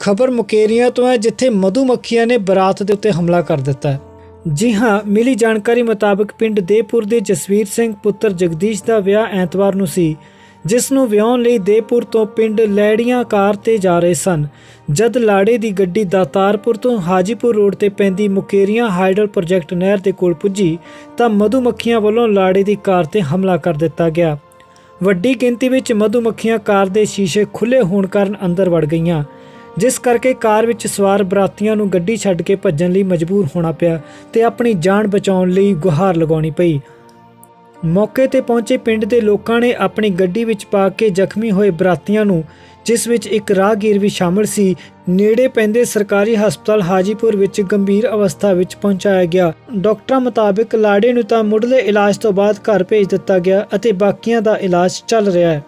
ਖਬਰ ਮੁਕੇਰੀਆਂ ਤੋਂ ਹੈ ਜਿੱਥੇ ਮਧੂ ਮੱਖੀਆਂ ਨੇ ਬਰਾਤ ਦੇ ਉੱਤੇ ਹਮਲਾ ਕਰ ਦਿੱਤਾ ਹੈ। ਜੀ ਹਾਂ, ਮਿਲੀ ਜਾਣਕਾਰੀ ਮੁਤਾਬਕ ਪਿੰਡ ਦੇਪੁਰ ਦੇ ਜਸਵੀਰ ਸਿੰਘ ਪੁੱਤਰ ਜਗਦੀਸ਼ ਦਾ ਵਿਆਹ ਐਤਵਾਰ ਨੂੰ ਸੀ, ਜਿਸ ਨੂੰ ਵਿਆਹਣ ਲਈ ਦੇਪੁਰ ਤੋਂ ਪਿੰਡ ਲੈੜੀਆਂ ਕਾਰ ਤੇ ਜਾ ਰਹੇ ਸਨ। ਜਦ ਲਾੜੇ ਦੀ ਗੱਡੀ ਦਾਤਾਰਪੁਰ ਤੋਂ ਹਾਜੀਪੁਰ ਰੋਡ ਤੇ ਪੈਂਦੀ ਮੁਕੇਰੀਆਂ ਹਾਈਡਲ ਪ੍ਰੋਜੈਕਟ ਨਹਿਰ ਦੇ ਕੋਲ ਪੁੱਜੀ, ਤਾਂ ਮਧੂ ਮੱਖੀਆਂ ਵੱਲੋਂ ਲਾੜੇ ਦੀ ਕਾਰ ਤੇ ਹਮਲਾ ਕਰ ਦਿੱਤਾ ਗਿਆ। ਵੱਡੀ ਗਿਣਤੀ ਵਿੱਚ ਮਧੂ ਮੱਖੀਆਂ ਕਾਰ ਦੇ ਸ਼ੀਸ਼ੇ ਖੁੱਲੇ ਹੋਣ ਕਾਰਨ ਅੰਦਰ ਵੜ ਗਈਆਂ। ਜਿਸ ਕਰਕੇ ਕਾਰ ਵਿੱਚ ਸਵਾਰ ਬਰਾਤੀਆਂ ਨੂੰ ਗੱਡੀ ਛੱਡ ਕੇ ਭੱਜਣ ਲਈ ਮਜਬੂਰ ਹੋਣਾ ਪਿਆ ਤੇ ਆਪਣੀ ਜਾਨ ਬਚਾਉਣ ਲਈ ਗੁਹਾਰ ਲਗਾਉਣੀ ਪਈ। ਮੌਕੇ ਤੇ ਪਹੁੰਚੇ ਪਿੰਡ ਦੇ ਲੋਕਾਂ ਨੇ ਆਪਣੀ ਗੱਡੀ ਵਿੱਚ ਪਾ ਕੇ ਜ਼ਖਮੀ ਹੋਏ ਬਰਾਤੀਆਂ ਨੂੰ, ਜਿਸ ਵਿੱਚ ਇੱਕ ਰਾਹਗੀਰ ਵੀ ਸ਼ਾਮਲ ਸੀ, ਨੇੜੇ ਪੈਂਦੇ ਸਰਕਾਰੀ ਹਸਪਤਾਲ ਹਾਜੀਪੁਰ ਵਿੱਚ ਗੰਭੀਰ ਅਵਸਥਾ ਵਿੱਚ ਪਹੁੰਚਾਇਆ ਗਿਆ। ਡਾਕਟਰਾਂ ਮੁਤਾਬਕ ਲਾੜੇ ਨੂੰ ਤਾਂ ਮੁੱਢਲੇ ਇਲਾਜ ਤੋਂ ਬਾਅਦ ਘਰ ਭੇਜ ਦਿੱਤਾ ਗਿਆ ਅਤੇ ਬਾਕੀਆਂ ਦਾ ਇਲਾਜ ਚੱਲ ਰਿਹਾ ਹੈ।